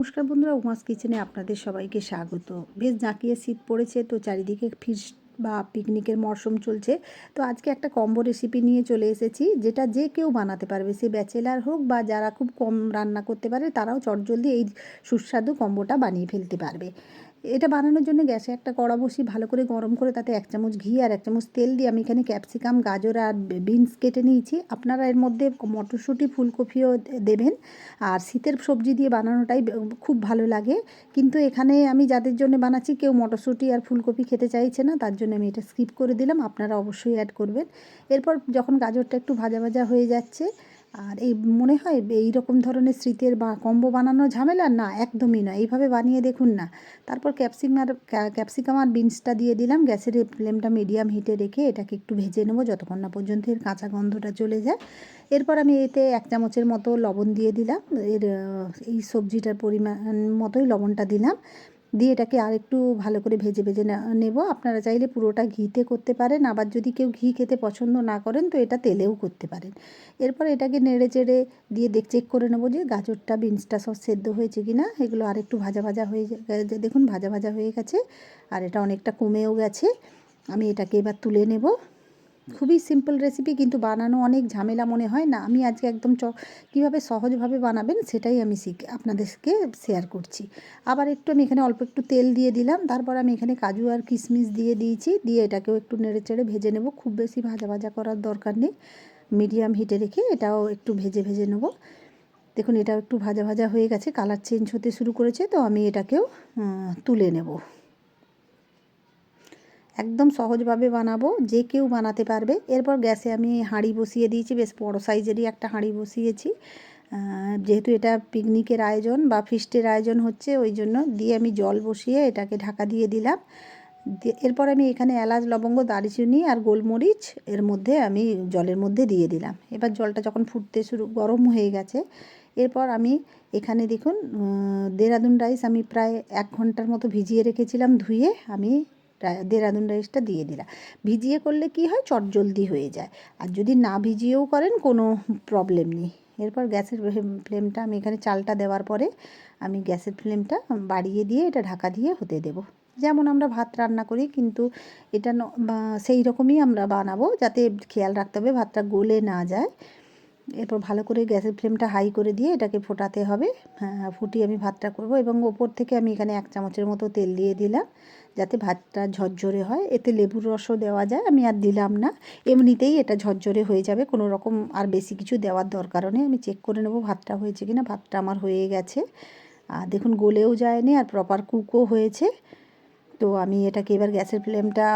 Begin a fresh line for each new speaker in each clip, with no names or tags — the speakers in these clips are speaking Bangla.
নমস্কার বন্ধুরা, উমাস কিচেনে আপনাদের সবাইকে স্বাগত। বেশ জাঁকিয়ে শীত পড়েছে, তো চারিদিকে ফিস্ট বা পিকনিকের মরশুম চলছে। তো আজকে একটা কম্বো রেসিপি নিয়ে চলে এসেছি, যেটা যে কেউ বানাতে পারবে, সে ব্যাচেলার হোক বা যারা খুব কম রান্না করতে পারে, তারাও চটজলদি এই সুস্বাদু কম্বোটা বানিয়ে ফেলতে পারবে। এটা বানানোর জন্য গ্যাসে একটা কড়া বসি ভালো করে গরম করে তাতে এক চামচ ঘি আর এক চামচ তেল দিয়ে আমি এখানে ক্যাপসিকাম, গাজর আর বিনস কেটে নিয়েছি। আপনারা এর মধ্যে মটরশুঁটি, ফুলকপিও দেবেন। আর শীতের সবজি দিয়ে বানানোটাই খুব ভালো লাগে। কিন্তু এখানে আমি যাদের জন্য বানাচ্ছি, কেউ মটরশুঁটি আর ফুলকপি খেতে চাইছে না, তার জন্য আমি এটা স্কিপ করে দিলাম। আপনারা অবশ্যই অ্যাড করবেন। এরপর যখন গাজরটা একটু ভাজা ভাজা হয়ে যাচ্ছে আর এই মনে হয় এই রকম ধরনের স্মৃতির বা কম্বো বানানো ঝামেলা না, একদমই নয় এইভাবে বানিয়ে দেখুন না। তারপর ক্যাপসিকাম আর ক্যাপসিকাম আর বিনসটা দিয়ে দিলাম। গ্যাসের ফ্লেমটা মিডিয়াম হিটে রেখে এটাকে একটু ভেজে নেব যতক্ষণ না পর্যন্ত এর কাঁচা গন্ধটা চলে যায়। এরপর আমি এতে এক চামচের মতো লবণ দিয়ে দিলাম। এর, এই সবজিটার পরিমাণ মতোই লবণটা দিলাম। দিয়ে এটাকে আর একটু ভালো করে ভেজে ভেজে নেব। আপনারা চাইলে পুরোটা ঘিতে করতে পারেন। আবার যদি কেউ ঘি খেতে পছন্দ না করেন, তো এটা তেলেও করতে পারেন। এরপর এটাকে নেড়ে চেড়ে দিয়ে দেখ চেক করে নেব যে গাজরটা, বিনসটা সব সেদ্ধ হয়েছে কি না এগুলো আর একটু ভাজা ভাজা হয়ে গেছে দেখুন ভাজা ভাজা হয়ে গেছে। আর এটা অনেকটা কমেও গেছে। আমি এটাকে এবার তুলে নেব। খুবই সিম্পল রেসিপি কিন্তু বানানো অনেক ঝামেলা মনে হয় না। আমি আজকে একদম চ কীভাবে সহজভাবে বানাবেন সেটাই আমি শিখ আপনাদেরকে শেয়ার করছি। আবার একটু আমি এখানে অল্প একটু তেল দিয়ে দিলাম। তারপর আমি এখানে কাজু আর কিশমিশ দিয়ে দিয়েছি। দিয়ে এটাকেও একটু নেড়ে চেড়ে ভেজে নেব। খুব বেশি ভাজা ভাজা করার দরকার নেই। মিডিয়াম হিটে রেখে এটাও একটু ভেজে ভেজে নেব। দেখুন, এটাও একটু ভাজা ভাজা হয়ে গেছে। কালার চেঞ্জ হতে শুরু করেছে। তো আমি এটাকেও তুলে নেব। একদম সহজভাবে বানাবো, যে কেউ বানাতে পারবে। এরপর গ্যাসে আমি হাঁড়ি বসিয়ে দিয়েছি, বেশ বড়ো সাইজেরই একটা হাঁড়ি বসিয়েছি। যেহেতু এটা পিকনিকের আয়োজন বা ফিস্টের আয়োজন হচ্ছে, ওই জন্য দিয়ে আমি জল বসিয়ে এটাকে ঢাকা দিয়ে দিলাম। এরপর আমি এখানে এলাচ, লবঙ্গ, দারচিনি আর গোলমরিচ এর মধ্যে আমি জলের মধ্যে দিয়ে দিলাম। এবার জলটা যখন ফুটতে শুরু, গরম হয়ে গেছে, এরপর আমি এখানে দেখুন দেরাদুন রাইস আমি প্রায় এক ঘণ্টার মতো ভিজিয়ে রেখেছিলাম ধুয়ে। আমি দেরাদুন রাইসটা দিয়ে দিলাম ভিজিয়ে করলে কি হয়? চটজলদি হয়ে যায়। আর যদি না ভিজিয়েও করেন, কোনো প্রবলেম নেই। এরপর গ্যাসের ফ্লেমটা আমি এখানে চালটা দেওয়ার পরে আমি গ্যাসের ফ্লেমটা বাড়িয়ে দিয়ে এটা ঢাকা দিয়ে হতে দেব। যেমন আমরা ভাত রান্না করি, কিন্তু এটা সেই রকমই আমরা বানাবো। যাতে খেয়াল রাখতে হবে ভাতটা গলে না যায়। এরপর ভালো করে গ্যাসের ফ্লেমটা হাই করে দিয়ে এটাকে ফোটাতে হবে। হ্যাঁ, ফুটিয়ে আমি ভাতটা করব এবং ওপর থেকে আমি এখানে এক চামচের মতো তেল দিয়ে দিলাম যাতে ভাতটা ঝরঝরে হয়। এতে লেবুর রসও দেওয়া যায় আমি আর দিলাম না। এমনিতেই এটা ঝরঝরে হয়ে যাবে কোনো রকম আর বেশি কিছু দেওয়ার দরকার নেই। আমি চেক করে নেব ভাতটা হয়েছে কিনা ভাতটা আমার হয়ে গেছে। আর দেখুন গলেও যায়নি আর প্রপার কুকও হয়েছে। তো আমি এটাকে এবার গ্যাসের ফ্লেমটা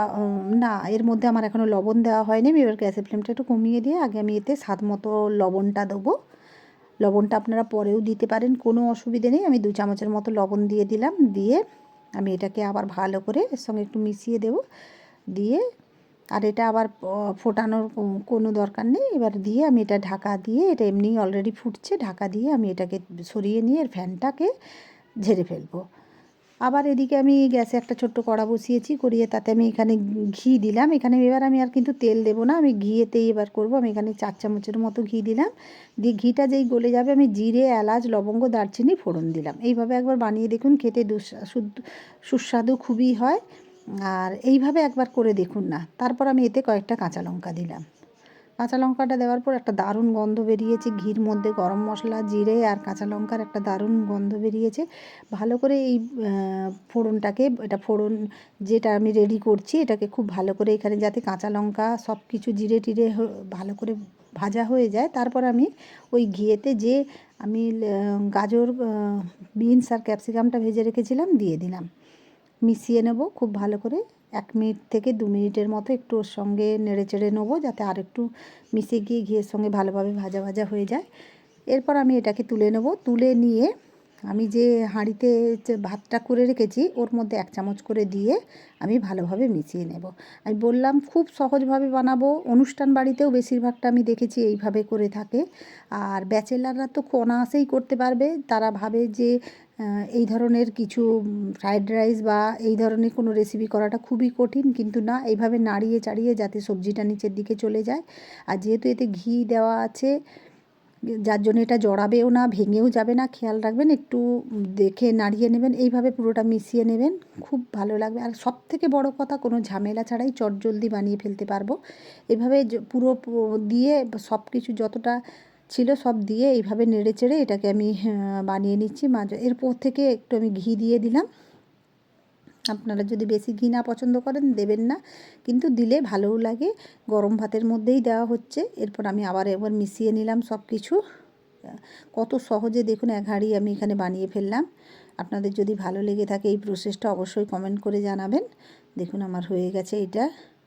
না, এর মধ্যে আমার এখনও লবণ দেওয়া হয়নি। আমি এবার গ্যাসের ফ্লেমটা একটু কমিয়ে দিয়ে আগে আমি এতে স্বাদ মতো লবণটা দেবো। লবণটা আপনারা পরেও দিতে পারেন, কোনো অসুবিধে নেই। আমি দু চামচের মতো লবণ দিয়ে দিলাম, দিয়ে আমি এটাকে আবার ভালো করে এর সঙ্গে একটু মিশিয়ে দেব। দিয়ে আর এটা আবার ফোটানোর কোনো দরকার নেই। এবার দিয়ে আমি এটা ঢাকা দিয়ে, এটা এমনি অলরেডি ফুটছে, ঢাকা দিয়ে আমি এটাকে সরিয়ে নিয়ে এর ফ্যানটাকে ঝেড়ে ফেলব। আবার এদিকে আমি গ্যাসে একটা ছোট্ট কড়া বসিয়েছি, করিয়ে তাতে আমি এখানে ঘি দিলাম। এখানে এবার আমি আর কিন্তু তেল দেবো না, আমি ঘিয়েতেই এবার করব। আমি এখানে চার চামচের মতো ঘি দিলাম। দিয়ে ঘিটা যেই গলে যাবে, আমি জিরে, এলাচ, লবঙ্গ, দারচিনি, ফোড়ন দিলাম। এইভাবে একবার বানিয়ে দেখুন, খেতে সুস্বাদু খুবই হয়। আর এইভাবে একবার করে দেখুন না। তারপর আমি এতে কয়েকটা কাঁচা লঙ্কা দিলাম। কাঁচা লঙ্কাটা দেওয়ার পর একটা দারুণ গন্ধ বেরিয়েছে। ঘির মধ্যে গরম মশলা, জিরে আর কাঁচা লঙ্কার একটা দারুণ গন্ধ বেরিয়েছে। ভালো করে এই ফোড়নটাকে, এটা ফোড়ন যেটা আমি রেডি করছি, এটাকে খুব ভালো করে এখানে যাতে কাঁচা লঙ্কা সব কিছু জিরে টিরে ভালো করে ভাজা হয়ে যায়। তারপর আমি ওই ঘিয়েতে যে আমি গাজর বিনস আর ক্যাপসিকামটা ভেজে রেখেছিলাম, দিয়ে দিলাম। মিশিয়ে নেব, খুব ভালো করে এক মিনিট থেকে দু মিনিটের মতো একটু ওর সঙ্গে নেড়ে চেড়ে নেব যাতে আর একটু মিশে গিয়ে ঘিয়ের সঙ্গে ভালোভাবে ভাজা ভাজা হয়ে যায়। এরপর আমি এটাকে তুলে নেব। তুলে নিয়ে আমি যে হাঁড়িতে ভাতটা করে রেখেছি, ওর মধ্যে এক চামচ করে দিয়ে আমি ভালোভাবে মিশিয়ে নেব। আমি বললাম, খুব সহজভাবে বানাবো। অনুষ্ঠান বাড়িতেও বেশিরভাগটা আমি দেখেছি এইভাবে করে থাকে। আর ব্যাচেলাররা তো অনায়াসেই করতে পারবে। তারা ভাবে যে এই ধরনের কিছু ফ্রায়েড রাইস বা এই ধরনের কোনো রেসিপি করাটা খুবই কঠিন, কিন্তু না, এইভাবে নাড়িয়ে চাড়িয়ে যাতে সবজিটা নিচের দিকে চলে যায়। আর যেহেতু এতে ঘি দেওয়া আছে, যার জন্য এটা জড়াবেও না, ভেঙেও যাবে না, খেয়াল রাখবেন, একটু দেখে নাড়িয়ে নেবেন, এইভাবে পুরোটা মিশিয়ে নেবেন, খুব ভালো লাগবে। আর সব থেকে বড় কথা, কোনো ঝামেলা ছাড়াই চটজলদি বানিয়ে ফেলতে পারব। এভাবে পুরো দিয়ে সব কিছু যতটা ছিল, সব দিয়ে এইভাবে নেড়ে চেড়ে এটাকে আমি বানিয়ে নিচ্ছি। মাঝে, এরপর থেকে একটু আমি ঘি দিয়ে দিলাম। আপনারা যদি বেশি ঘি না পছন্দ করেন, দেবেন না। কিন্তু দিলে ভালোও লাগে। গরম ভাতের মধ্যেই দেওয়া হচ্ছে। এরপর আমি আবার একবার মিশিয়ে নিলাম সব কিছু কত সহজে দেখুন, এক হাঁড়ি আমি এখানে বানিয়ে ফেললাম। আপনাদের যদি ভালো লেগে থাকে এই প্রসেসটা অবশ্যই কমেন্ট করে জানাবেন। দেখুন, আমার হয়ে গেছে এটা।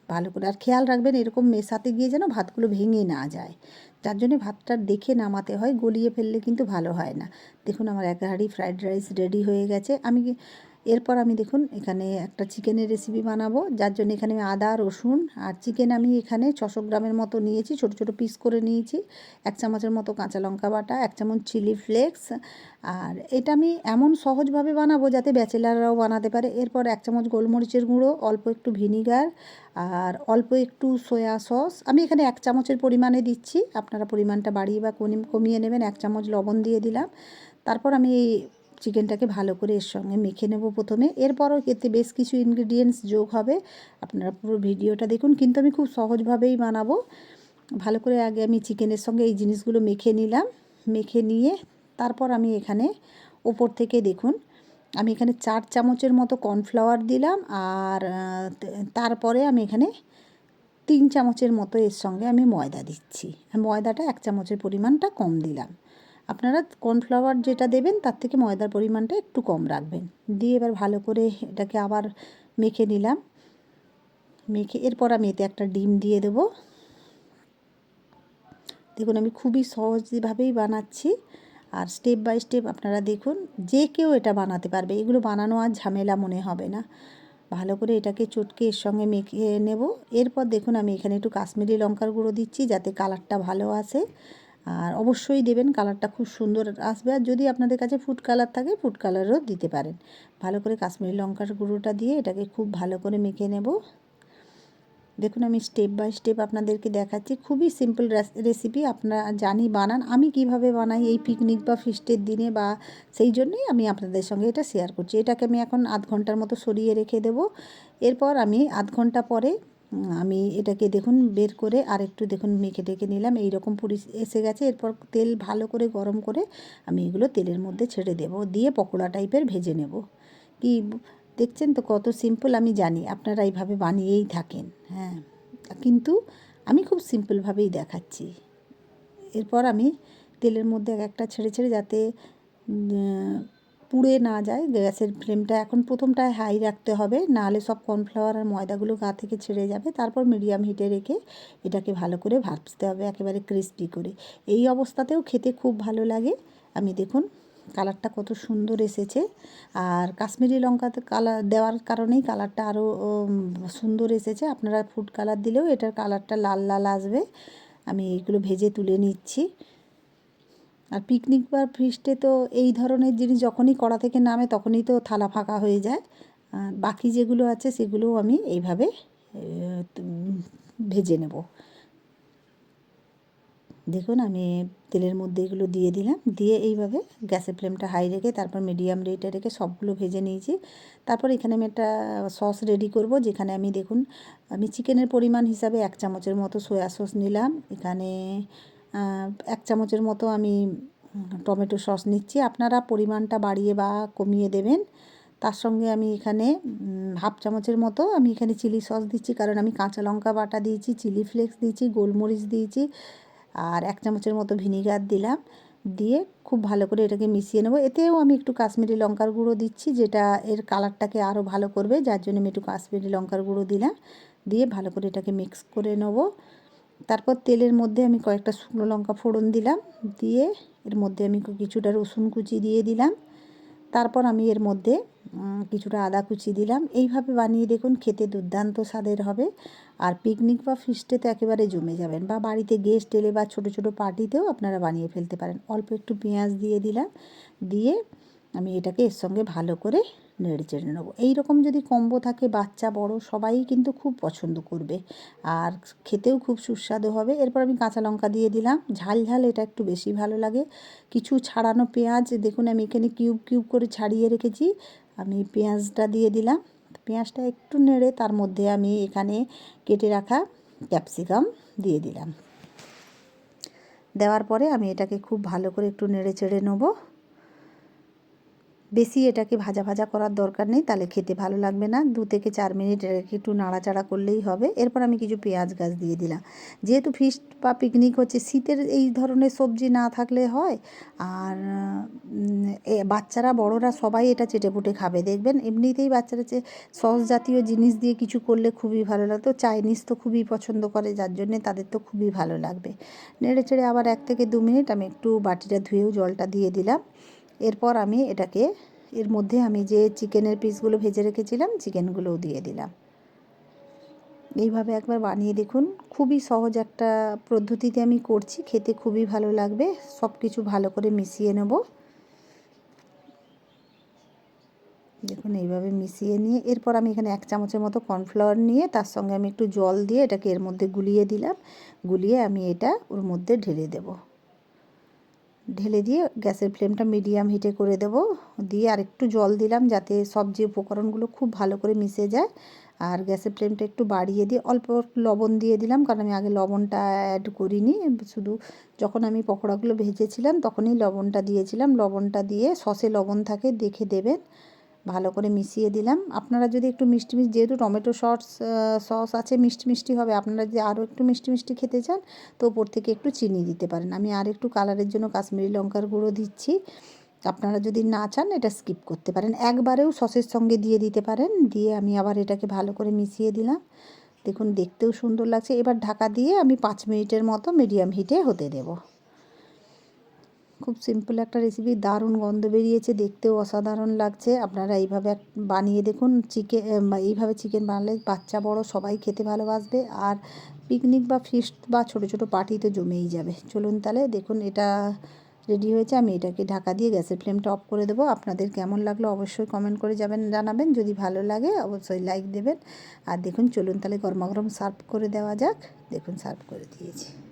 ভালো করে আর খেয়াল রাখবেন, এরকম মেশাতে গিয়ে যেন ভাতগুলো ভেঙে না যায়। যার জন্য ভাতটা দেখে নামাতে হয়, গলিয়ে ফেললে কিন্তু ভালো হয় না। দেখুন আমার এক হাঁড়ি রাইস রেডি হয়ে গেছে। আমি এরপর আমি দেখুন এখানে একটা চিকেনের রেসিপি বানাবো, যার জন্য এখানে আমি আদা, রসুন আর চিকেন আমি এখানে ছশো গ্রামের মতো নিয়েছি, ছোট ছোট পিস করে নিয়েছি। এক চামচের মতো কাঁচা লঙ্কা বাটা, এক চামচ চিলি ফ্লেক্স আর এটা আমি এমন সহজভাবে বানাবো যাতে ব্যাচেলাররাও বানাতে পারে। এরপর এক চামচ গোলমরিচের গুঁড়ো, অল্প একটু ভিনিগার আর অল্প একটু সয়া সস আমি এখানে এক চামচের পরিমাণে দিচ্ছি, আপনারা পরিমাণটা বাড়িয়ে বা কমিয়ে নেবেন। এক চামচ লবণ দিয়ে দিলাম। তারপর আমি চিকেনটাকে ভালো করে এর সঙ্গে মেখে নেব প্রথমে। এরপরও এতে বেশ কিছু ইনগ্রিডিয়েন্টস যোগ হবে। আপনারা পুরো ভিডিওটা দেখুন, কিন্তু আমি খুব সহজভাবেই বানাবো। ভালো করে আগে আমি চিকেনের সঙ্গে এই জিনিসগুলো মেখে নিলাম। মেখে নিয়ে তারপর আমি এখানে ওপর থেকে দেখুন, আমি এখানে চার চামচের মতো কর্নফ্লাওয়ার দিলাম আর তারপরে আমি এখানে তিন চামচের মতো এর সঙ্গে আমি ময়দা দিচ্ছি। ময়দাটা এক চামচের পরিমাণটা কম দিলাম। আপনারা কর্নফ্লাওয়ার যেটা দেবেন, তার থেকে ময়দার পরিমাণটা একটু কম রাখবেন। দিয়ে এবার ভালো করে এটাকে আবার মেখে নিলাম। মেখে, এরপর আমি এতে একটা ডিম দিয়ে দেবো। দেখুন, আমি খুবই সহজভাবেই বানাচ্ছি। আর স্টেপ বাই স্টেপ আপনারা দেখুন, যে কেউ এটা বানাতে পারবে। এগুলো বানানো আর ঝামেলা মনে হবে না। ভালো করে এটাকে চটকে এর সঙ্গে মেখে নেব। এরপর দেখুন, আমি এখানে একটু কাশ্মীরি লঙ্কার গুঁড়ো দিচ্ছি, যাতে কালারটা ভালো আসে। আর অবশ্যই দেবেন, কালারটা খুব সুন্দর আসবে। আর যদি আপনাদের কাছে ফুড কালার থাকে ফুড কালারও দিতে পারেন। ভালো করে কাশ্মীরি লঙ্কার গুঁড়োটা দিয়ে এটাকে খুব ভালো করে মেখে নেব। দেখুন, আমি স্টেপ বাই স্টেপ আপনাদেরকে দেখাচ্ছি। খুবই সিম্পল রেসিপি আপনারা জানি বানান। আমি কীভাবে বানাই, এই পিকনিক বা ফিস্টের দিনে বা সেই জন্যই আমি আপনাদের সঙ্গে এটা শেয়ার করছি। এটাকে আমি এখন আধ ঘণ্টার মতো সরিয়ে রেখে দেবো। এরপর আমি আধ ঘণ্টা পরে আমি এটাকে দেখুন বের করে আর একটু দেখুন মেখে টেকে নিলাম। এই রকম পুরি এসে গেছে। এরপর তেল ভালো করে গরম করে আমি এগুলো তেলের মধ্যে ছেড়ে দেব। দিয়ে পকোড়া টাইপের ভেজে নেব। কি দেখছেন তো কত সিম্পল আমি জানি। আপনারা এইভাবে বানিয়েই থাকেন। হ্যাঁ কিন্তু আমি খুব সিম্পলভাবেই দেখাচ্ছি। এরপর আমি তেলের মধ্যে এক একটা ছেড়ে ছেড়ে যাতে পুড়ে না যায়, গ্যাসের ফ্লেমটা এখন প্রথমটায় হাই রাখতে হবে, নাহলে সব কর্নফ্লাওয়ার আর ময়দাগুলো গা থেকে ছেড়ে যাবে। তারপর মিডিয়াম হিটে রেখে এটাকে ভালো করে ভাজতে হবে, একেবারে ক্রিস্পি করে। এই অবস্থাতেও খেতে খুব ভালো লাগে। আমি দেখুন, কালারটা কত সুন্দর এসেছে। আর কাশ্মীরি লঙ্কাতে কালার দেওয়ার কারণেই কালারটা আরও সুন্দর এসেছে। আপনারা ফুড কালার দিলেও এটার কালারটা লাল লাল আসবে। আমি এইগুলো ভেজে তুলে নিচ্ছি। আর পিকনিক বা ফিস্টে তো এই ধরনের জিনিস যখনই কড়া থেকে নামে তখনই তো থালা ফাঁকা হয়ে যায়। আর বাকি যেগুলো আছে সেগুলোও আমি এইভাবে ভেজে নেব। দেখুন আমি তেলের মধ্যে এগুলো দিয়ে দিলাম। দিয়ে এইভাবে গ্যাসের ফ্লেমটা হাই রেখে তারপর মিডিয়াম রেটে রেখে সবগুলো ভেজে নিয়েছি। তারপর এখানে আমি একটা সস রেডি করব যেখানে আমি দেখুন, আমি চিকেনের পরিমাণ হিসাবে এক চামচের মতো সয়া সস নিলাম। এখানে এক চামচের মতো আমি টমেটো সস নিচ্ছি। আপনারা পরিমাণটা বাড়িয়ে বা কমিয়ে দেবেন। তার সঙ্গে আমি এখানে হাফ চামচের মতো আমি এখানে চিলি সস দিচ্ছি, কারণ আমি কাঁচা লঙ্কা বাটা দিয়েছি, চিলি ফ্লেক্স দিয়েছি, গোলমরিচ দিয়েছি, আর এক চামচের মতো ভিনিগার দিলাম। দিয়ে খুব ভালো করে এটাকে মিশিয়ে নেব। এতেও আমি একটু কাশ্মীরি লঙ্কার গুঁড়ো দিচ্ছি, যেটা এর কালারটাকে আরও ভালো করবে, যার জন্য আমি একটু কাশ্মীরি লঙ্কার গুঁড়ো দিলাম। দিয়ে ভালো করে এটাকে মিক্স করে নেব। তারপর তেলের মধ্যে আমি কয়েকটা শুকনো লঙ্কা ফোড়ন দিলাম, দিয়ে এর মধ্যে আমি কিছুটা রসুন কুচি দিয়ে দিলাম। তারপর আমি এর মধ্যে কিছুটা আদা কুচি দিলাম। এইভাবে বানিয়ে দেখুন খেতে দুর্দান্ত স্বাদের হবে। আর পিকনিক বা ফিস্টে তো একেবারে জমে যাবেন বা বাড়িতে গেস্ট এলে বা ছোটো ছোটো পার্টিতেও আপনারা বানিয়ে ফেলতে পারেন। অল্প একটু পেঁয়াজ দিয়ে দিলাম, দিয়ে আমি এটাকে এর সঙ্গে ভালো করে নেড়ে চেড়ে নেব। এইরকম যদি কম্বো থাকে, বাচ্চা, বড়, সবাই কিন্তু খুব পছন্দ করবে। আর খেতেও খুব সুস্বাদু হবে। এরপর আমি কাঁচা লঙ্কা দিয়ে দিলাম। ঝাল ঝাল, এটা একটু বেশি ভালো লাগে। কিছু ছাড়ানো পেঁয়াজ, দেখুন আমি এখানে কিউব কিউব করে ছাড়িয়ে রেখেছি। আমি পেঁয়াজটা দিয়ে দিলাম। পেঁয়াজটা একটু নেড়ে তার মধ্যে আমি এখানে কেটে রাখা ক্যাপসিকাম দিয়ে দিলাম। দেওয়ার পরে আমি এটাকে খুব ভালো করে একটু নেড়ে চেড়ে নেব। বেশি এটাকে ভাজা ভাজা করার দরকার নেই, তাহলে খেতে ভালো লাগবে না। দু থেকে চার মিনিট একটু নাড়াচাড়া করলেই হবে। এরপর আমি কিছু পেঁয়াজ গাছ দিয়ে দিলাম। যেহেতু ফিস্ট বা পিকনিক হচ্ছে, শীতের এই ধরনের সবজি না থাকলে হয়। আর বাচ্চারা, বড়রা সবাই এটা চেটেপুটে খাবে। দেখবেন এমনিতেই বাচ্চারা যে সস জাতীয় জিনিস দিয়ে কিছু করলে খুবই ভালো লাগতো চাইনিজ তো খুবই পছন্দ করে, যার জন্যে তাদের তো খুবই ভালো লাগবে। নেড়ে চেড়ে আবার এক থেকে দু মিনিট আমি একটু বাটিটা ধুয়েও জলটা দিয়ে দিলাম। এরপর আমি এটাকে, এর মধ্যে আমি যে চিকেনের পিসগুলো ভেজে রেখেছিলাম, চিকেনগুলোও দিয়ে দিলাম। এইভাবে একবার বানিয়ে দেখুন। খুবই সহজ একটা পদ্ধতিতে আমি করছি, খেতে খুবই ভালো লাগবে। সব কিছু ভালো করে মিশিয়ে নেব। দেখুন, এইভাবে মিশিয়ে নিয়ে, এরপর আমি এখানে এক চামচের মতো কর্নফ্লাওয়ার নিয়ে, তার সঙ্গে আমি একটু জল দিয়ে এটাকে এর মধ্যে গুলিয়ে দিলাম। গুলিয়ে আমি এটা ওর মধ্যে ঢেলে দেবো। ঢেলে দিয়ে গ্যাসের ফ্লেমটা মিডিয়াম হিটে করে দেব। দিয়ে আর একটু জল দিলাম যাতে সবজি উপকরণগুলো খুব ভালো করে মিশে যায়। আর গ্যাসের ফ্লেমটা একটু বাড়িয়ে দিয়ে অল্প লবণ দিয়ে দিলাম, কারণ আমি আগে লবণটা অ্যাড করিনি। শুধু যখন আমি পকোড়াগুলো ভেজেছিলাম তখনই লবণটা দিয়েছিলাম। লবণটা দিয়ে সসে লবণ থাকে, দেখে দেবেন। ভালো করে মিশিয়ে দিলাম। আপনারা যদি একটু মিষ্টি মিষ্টি, যেহেতু টমেটো সস সস আছে, মিষ্টি মিষ্টি হবে, আপনারা যদি আরও একটু মিষ্টি মিষ্টি খেতে চান, তো ওপর থেকে একটু চিনি দিতে পারেন। আমি আর একটু কালারের জন্য কাশ্মীরি লঙ্কার গুঁড়ো দিচ্ছি। আপনারা যদি না চান, এটা স্কিপ করতে পারেন। একবারেও সসের সঙ্গে দিয়ে দিতে পারেন। দিয়ে আমি আবার এটাকে ভালো করে মিশিয়ে দিলাম। দেখুন, দেখতেও সুন্দর লাগছে। এবার ঢাকা দিয়ে আমি পাঁচ মিনিটের মতো মিডিয়াম হিটে হতে দেবো। খুব সিম্পল একটা রেসিপি দারুণ গন্ধ বেরিয়েছে, দেখতেও অসাধারণ লাগছে। আপনারা এইভাবে বানিয়ে দেখুন চিকেন এইভাবে চিকেন বানালে বাচ্চা বড়, সবাই খেতে ভালোবাসবে। আর পিকনিক বা ফিস্ট বা ছোট ছোট পার্টি তো জমেই যাবে। চলুন তাহলে দেখুন, এটা রেডি হয়েছে, আমি এটাকে ঢাকা দিয়ে গ্যাসের ফ্লেমটা অফ করে দেবো। আপনাদের কেমন লাগল অবশ্যই কমেন্ট করে যাবেন, জানাবেন। যদি ভালো লাগে, অবশ্যই লাইক দেবেন। আর দেখুন, চলুন তাহলে গরমা গরম সার্ভ করে দেওয়া যাক। দেখুন সার্ভ করে দিয়েছি।